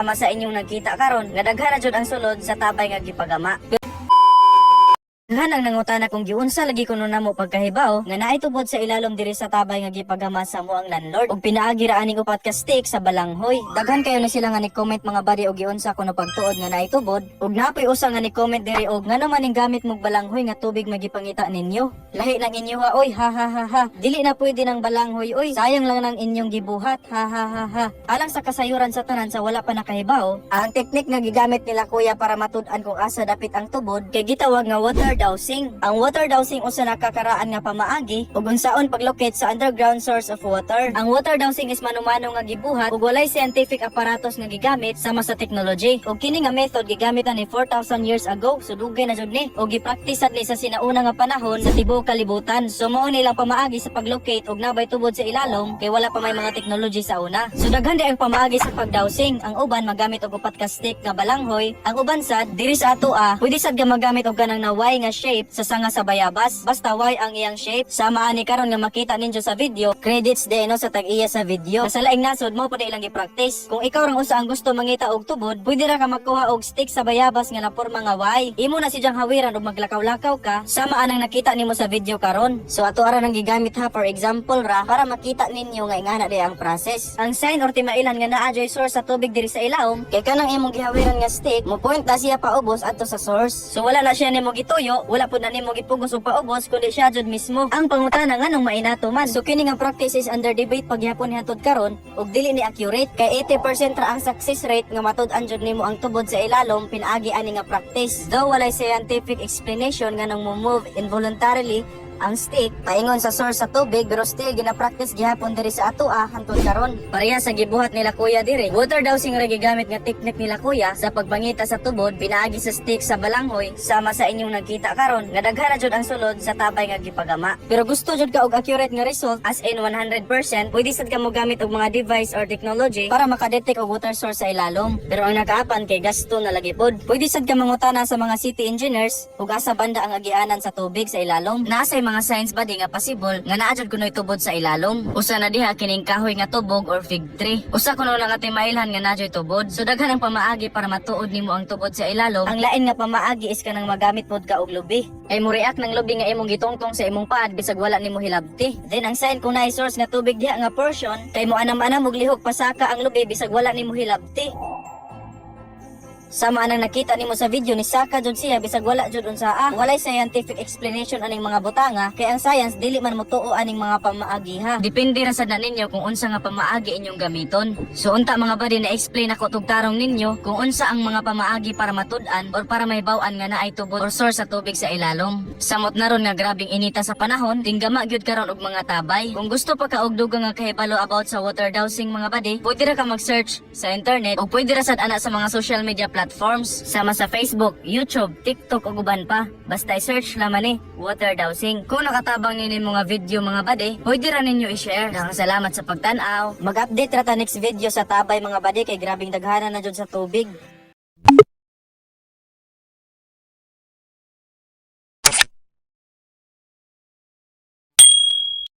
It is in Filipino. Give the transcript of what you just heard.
Sama sa inyong nagkita karon nga daghan na jud ang sulod sa tabay nga gipagama. Hanang nangutana kung giunsa lagi kuno namo pagkahibaw nga naay tubod sa ilalom diri sa tabay nga gipagama sa mo ang landlord ug pinaagi ra aning upat ka stick sa balanghoy. Daghan kayo na sila nga ni comment mga bari og giunsa kuno pagtuod nga naay tubod ug napoy usa nga ni comment diri og nga naman ning gamit mog balanghoy nga tubig magipangita ninyo. Lahi lang inyo ha oy ha ha ha ha. Dili na pwede ng balanghoy oy. Sayang lang nang inyong gibuhat ha ha ha ha. Alang sa kasayuran sa tanan sa wala pa nakahibaw, ang teknik nga gigamit nila kuya para matud-an kung asa dapit ang tubod kay gitawag nga water dowsing. Ang water dowsing usa nakakaraan nga pamaagi ug unsaon paglocate sa underground source of water. Ang water dowsing is manumano nga gibuhat ug walay scientific aparatos nga gigamit sama sa technology. Ug kini nga method gigamit na ni 4,000 years ago so dugay na jud ni ug gipractice ni sa sinauna nga panahon sa tibuok kalibutan. So mao nilang pamaagi sa paglocate ug nabay tubod sa ilalom kay wala pa may mga technology sa una. So ang pamaagi sa pagdowsing. Ang uban magamit og upat ka stick nga balanghoy. Ang uban sad diri sa ato ah, pwede sad nga magamit og kanang naway nga shape sa sanga sa bayabas. Basta way ang iyang shape. Sama ani karon nga makita ninyo sa video. Credits de no sa tag-iya sa video. Sa laing nasod mo pwede ilang i-practice. Kung ikaw rang usa ang gusto mangita og tubod, pwede ra ka magkuha og stick sa bayabas nga na porma nga way. Imo na si hawiran og maglakaw-lakaw ka. Sama anang nakita nimo sa video karon. So ato ara nang gigamit ha for example ra para makita ninyo nga ingana di ang process. Ang sign or timailan nga naa joy source sa tubig diri sa ilawom kay kanang imong gihawiran nga stick mo point na siya paubos adto sa source. So wala na siya nimo gituyo, wala pud na nimo gipugos og paubos kundi siya jud mismo. Ang pangutana nganong mainato man. So kini nga practice is under debate paghapon nihatod karon ug dili ni accurate kay 80% ra ang success rate nga matud-an jud nimo ang tubod sa ilalom pinaagi ani nga practice. Though walay scientific explanation nga nang mo move involuntarily ang stick paingon sa source sa tubig pero still gina-practice gihapon diri sa ato ah hantod karon. Pareha sa gibuhat nila kuya diri. Water dowsing ra gigamit nga teknik nila kuya sa pagbangita sa tubod pinaagi sa stick sa balanghoy sama sa inyong nagkita karon. Nga daghan jud ang sulod sa tabay nga gipagama. Pero gusto jud ka og accurate nga result as in 100% pwede sad ka mo gamit og mga device or technology para makadetect og water source sa ilalom. Pero ang nakaapan kay gasto na lagi pod. Pwede sad ka mangutana sa mga city engineers ug asa banda ang agianan sa tubig sa ilalom. Nasay mga signs ba di nga possible nga naa jud kunoy tubod sa ilalom? Usa na diha kining kahoy nga tubog or fig tree. Usa kuno lang nga timailhan nga nadyoy tubod. So daghan ang pamaagi para matuod nimo ang tubod sa ilalom. Ang lain nga pamaagi is kanang magamit pod ka og lubi. Kay mo react ng lubi nga imong gitungtong sa imong pad bisag wala nimo hilabti. Then ang sign kung naay source nga tubig diha nga portion kay mo anam-anam og lihok pasaka ang lubi bisag wala nimo hilabti Sama anang nakita nimo sa video ni Saka jud siya bisag wala jud unsa ah. Walay scientific explanation aning mga butanga kay ang science dili man motuo aning mga pamaagi ha. Depende ra sad na ninyo kung unsa nga pamaagi inyong gamiton. So unta mga badi na explain ako tugtarong ninyo kung unsa ang mga pamaagi para matud-an or para may baw-an nga naay tubod or source sa tubig sa ilalom. Samot na ron nga grabing inita sa panahon, tinggama gyud karon og mga tabay. Kung gusto pa ka nga kahibalo about sa water dowsing mga badi, pwede ra ka mag-search sa internet o pwede ra sad ana sa mga social media platforms sama sa Facebook, YouTube, TikTok ug uban pa. Basta i-search lamang ni water dowsing. Kung nakatabang nini mga video mga bade, pwede ra ninyo i-share. Daghang salamat sa pagtan-aw. Mag-update ra ta next video sa tabay mga bade kay grabing daghanan na jud sa tubig.